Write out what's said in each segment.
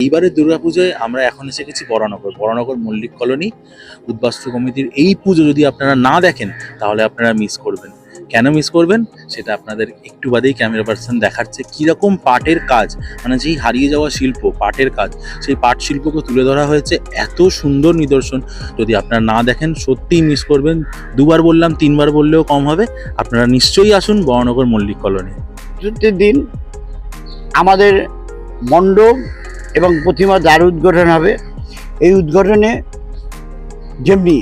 এইবারের দুর্গাপুজোয় আমরা এখন এসে গেছি বরানগর বরানগর মল্লিক কলোনি। উদ্বাস্তু কমিটির এই পুজো যদি আপনারা না দেখেন, তাহলে আপনারা মিস করবেন। কেন মিস করবেন? সেটা আপনাদের একটু বাদেই ক্যামেরা পার্সন দেখাচ্ছে কীরকম পাটের কাজ মানে যেই হারিয়ে যাওয়া শিল্প, পাটের কাজ, সেই পাট শিল্পকে তুলে ধরা হয়েছে এত সুন্দর নিদর্শন। যদি আপনারা না দেখেন, সত্যিই মিস করবেন। দুবার বললাম, তিনবার বললেও কম হবে। আপনারা নিশ্চয়ই আসুন বরানগর মল্লিক কলোনি। দিন আমাদের মণ্ডপ এবং প্রতিমা দ্বার উদ্ঘাটন হবে, এই উদ্ঘাটনে যেমনি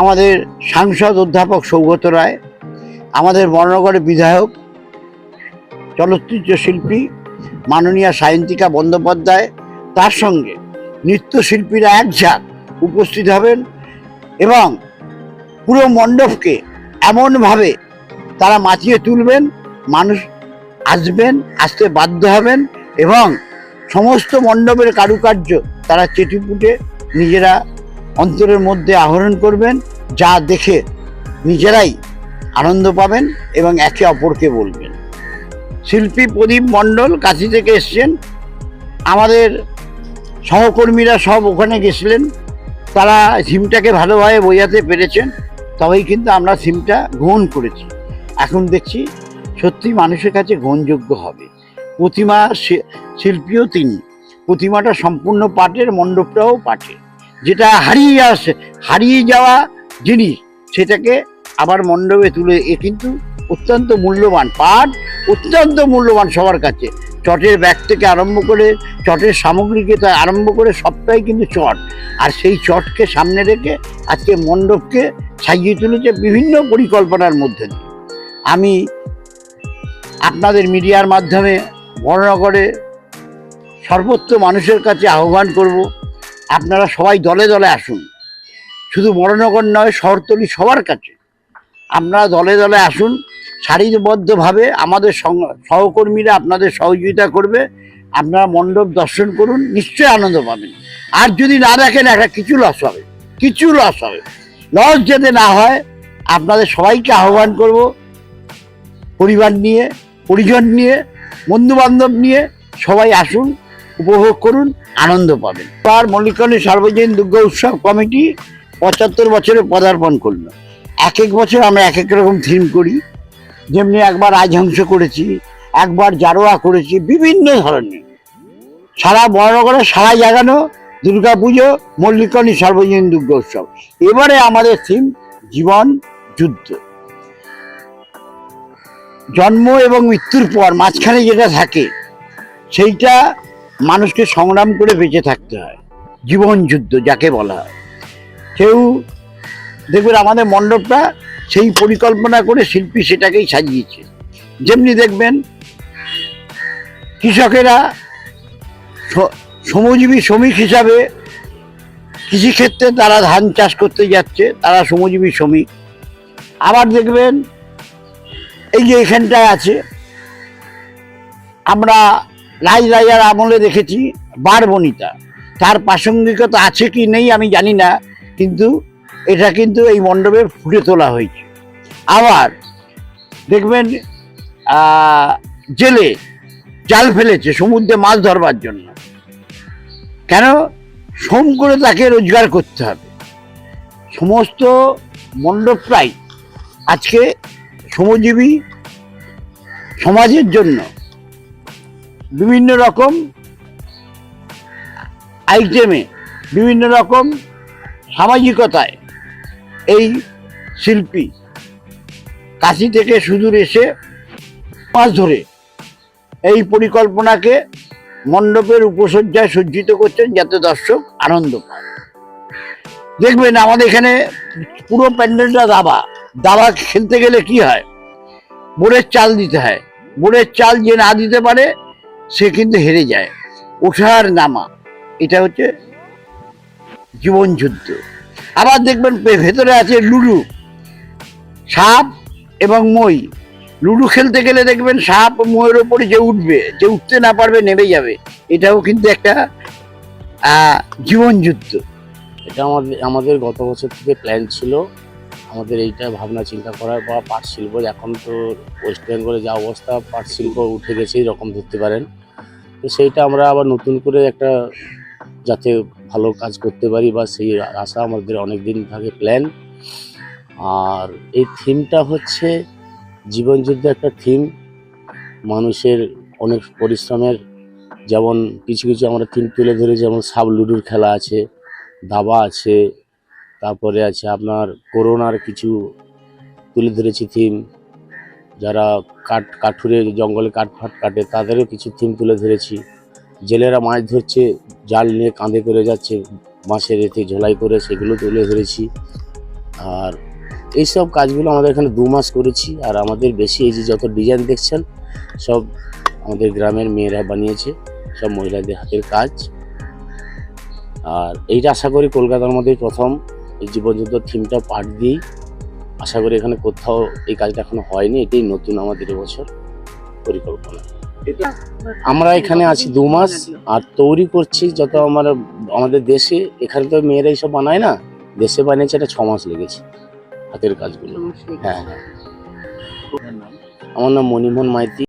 আমাদের সাংসদ অধ্যাপক সৌগত রায়, আমাদের বর্ণগড়ের বিধায়ক, চলচ্চিত্র শিল্পী মাননীয়া সায়ন্তিকা বন্দ্যোপাধ্যায়, তার সঙ্গে নৃত্যশিল্পীরা এক ঝাঁক উপস্থিত হবেন এবং পুরো মণ্ডপকে এমনভাবে তারা মাতিয়ে তুলবেন, মানুষ আসবেন, আসতে বাধ্য হবেন এবং সমস্ত মণ্ডপের কারুকার্য তারা চেটিপুটে নিজেরা অন্তরের মধ্যে আহরণ করবেন, যা দেখে নিজেরাই আনন্দ পাবেন এবং একে অপরকে বলবেন। শিল্পী প্রদীপ মণ্ডল কাশি থেকে এসছেন। আমাদের সহকর্মীরা সব ওখানে গেছিলেন। তারা থিমটাকে ভালোভাবে বোঝাতে পেরেছেন, তবেই কিন্তু আমরা থিমটা গ্রহণ করেছি। এখন দেখছি সত্যি মানুষের কাছে গ্রহণযোগ্য হবে। প্রতিমা শিল্পীও তিনি। প্রতিমাটা সম্পূর্ণ পাটের, মণ্ডপটাও পাটের। যেটা হারিয়ে আসে, হারিয়ে যাওয়া জিনিস, সেটাকে আবার মণ্ডপে তুলে, এ কিন্তু অত্যন্ত মূল্যবান পাট, অত্যন্ত মূল্যবান সবার কাছে। চটের ব্যাগ থেকে আরম্ভ করে, চটের সামগ্রীকে তা আরম্ভ করে সবটাই কিন্তু চট। আর সেই চটকে সামনে রেখে আজকে মণ্ডপকে সাজিয়ে তুলেছে বিভিন্ন পরিকল্পনার মধ্যে দিয়ে। আমি আপনাদের মিডিয়ার মাধ্যমে বড়নগরে সর্বত্র মানুষের কাছে আহ্বান করব, আপনারা সবাই দলে দলে আসুন। শুধু বড়নগর নয়, শহরতলি সবার কাছে। আপনারা দলে দলে আসুন, সারিবদ্ধভাবে আমাদের সহকর্মীরা আপনাদের সহযোগিতা করবে, আপনারা মণ্ডপ দর্শন করুন, নিশ্চয়ই আনন্দ পাবেন। আর যদি না দেখেন, একটা কিছু লস হবে, কিছু লস হবে। লস যাতে না হয়, আপনাদের সবাইকে আহ্বান করব, পরিবার নিয়ে পরিজন নিয়ে বন্ধু বান্ধব নিয়ে সবাই আসুন, উপভোগ করুন, আনন্দ পাবেন। আর মল্লিকরণী সার্বজনীন দুর্গা উৎসব কমিটি পঁচাত্তর বছরে পদার্পণ করল। এক এক বছর আমরা এক এক রকম থিম করি। যেমনি একবার রাজহংস করেছি, একবার জারোয়া করেছি, বিভিন্ন ধরনের। সারা বড়নগরে সারা জাগানো দুর্গা পুজো সার্বজনীন দুর্গা উৎসব। এবারে আমাদের থিম জীবন, যুদ্ধ। জন্ম এবং মৃত্যুর পর মাঝখানে যেটা থাকে, সেইটা মানুষকে সংগ্রাম করে বেঁচে থাকতে হয়। জীবন যুদ্ধ যাকে বলা হয়। কেউ, দেখবেন আমাদের মণ্ডপটা সেই পরিকল্পনা করে শিল্পী সেটাকেই সাজিয়েছে। যেমনি দেখবেন, কৃষকেরা শ্রমজীবী শ্রমিক হিসাবে কৃষিক্ষেত্রে তারা ধান চাষ করতে যাচ্ছে, তারা শ্রমজীবী শ্রমিক। আবার দেখবেন এই যে এখানটায় আছে, আমরা রাজ রাজার আমলে দেখেছি বারবনিতা তার প্রাসঙ্গিকতা আছে কি নেই আমি জানি না, কিন্তু এটা কিন্তু এই মণ্ডপে ফুটে তোলা হয়েছে। আবার দেখবেন জেলে জাল ফেলেছে সমুদ্রে মাছ ধরবার জন্য। কেন? সোম করে তাকে রোজগার করতে হবে। সমস্ত মণ্ডপটাই আজকে শ্রমজীবী সমাজের জন্য বিভিন্ন রকম আইটেমে বিভিন্ন রকম সামাজিকতায় এই শিল্পী কাশি থেকে সুদূর এসে মাছ ধরে এই পরিকল্পনাকে মণ্ডপের উপসজ্জায় সজ্জিত করছেন যাতে দর্শক আনন্দ পায়। দেখবেন আমাদের এখানে পুরো প্যান্ডেলটা দাবা দাবা খেলতে গেলে কি হয়? বোরের চাল দিতে হয়। বোরের চাল যে না দিতে পারে সে কিন্তু হেরে যায়। ওঠার নামা। এটা হচ্ছে জীবন যুদ্ধ। আবার দেখবেন ভেতরে আছে লুডু। সাপ এবং মই। লুডু খেলতে গেলে দেখবেন সাপ ময়ের ওপরে যে উঠবে যে উঠতে না পারবে নেমে যাবে। এটাও কিন্তু একটা আহ, জীবন যুদ্ধ। এটা আমাদের আমাদের গত বছর থেকে প্ল্যান ছিল আমাদের এইটা ভাবনা চিন্তা করার বা পাট শিল্প, এখন তো ওয়েস্ট বেঙ্গলে যা অবস্থা, পাট শিল্প উঠে গেছে এরকম ধরতে পারেন। তো সেইটা আমরা আবার নতুন করে একটা যাতে ভালো কাজ করতে পারি বা সেই আশা আমাদের অনেক দিন থাকে প্ল্যান আর এই থিমটা হচ্ছে জীবনযুদ্ধ একটা থিম মানুষের অনেক পরিশ্রমের, যেমন কিছু কিছু আমরা থিম তুলে ধরে, যেমন সাব লুডুর খেলা আছে, দাবা আছে তারপরে আছে আপনার করোনার কিছু তুলে ধরেছি থিম যারা কাঠ, কাঠুরে জঙ্গলে কাঠ ফাট কাটে, তাদেরও কিছু থিম তুলে ধরেছি। জেলেরা মাছ ধরছে, জাল নিয়ে কাঁধে করে যাচ্ছে, মাছের এতে ঝোলাই করে সেগুলো তুলে ধরেছি। আর এইসব কাজগুলো আমাদের এখানে দু মাস করেছি, আর আমাদের বেশি এই যে যত ডিজাইন দেখছেন, সব আমাদের গ্রামের মেয়েরা বানিয়েছে, সব মহিলাদের হাতের কাজ। আর এইটা আশা করি কলকাতার মধ্যে প্রথম। এই জীবনযুদ্ধ থিমটা পাঠ দিয়েই আশা করি এখানে কোথাও এই কাজটা এখনও হয়নি এটাই নতুন আমাদের এবছর পরিকল্পনা। আমরা এখানে আছি দু মাস আর তৈরি করছি যত আমার আমাদের দেশে এখানে তো মেয়েরা এইসব বানায় না? দেশে বানিয়েছে এটা ছ মাস লেগেছে হাতের কাজগুলো। হ্যাঁ হ্যাঁ। আমার নাম মণিমোহন মাইতি।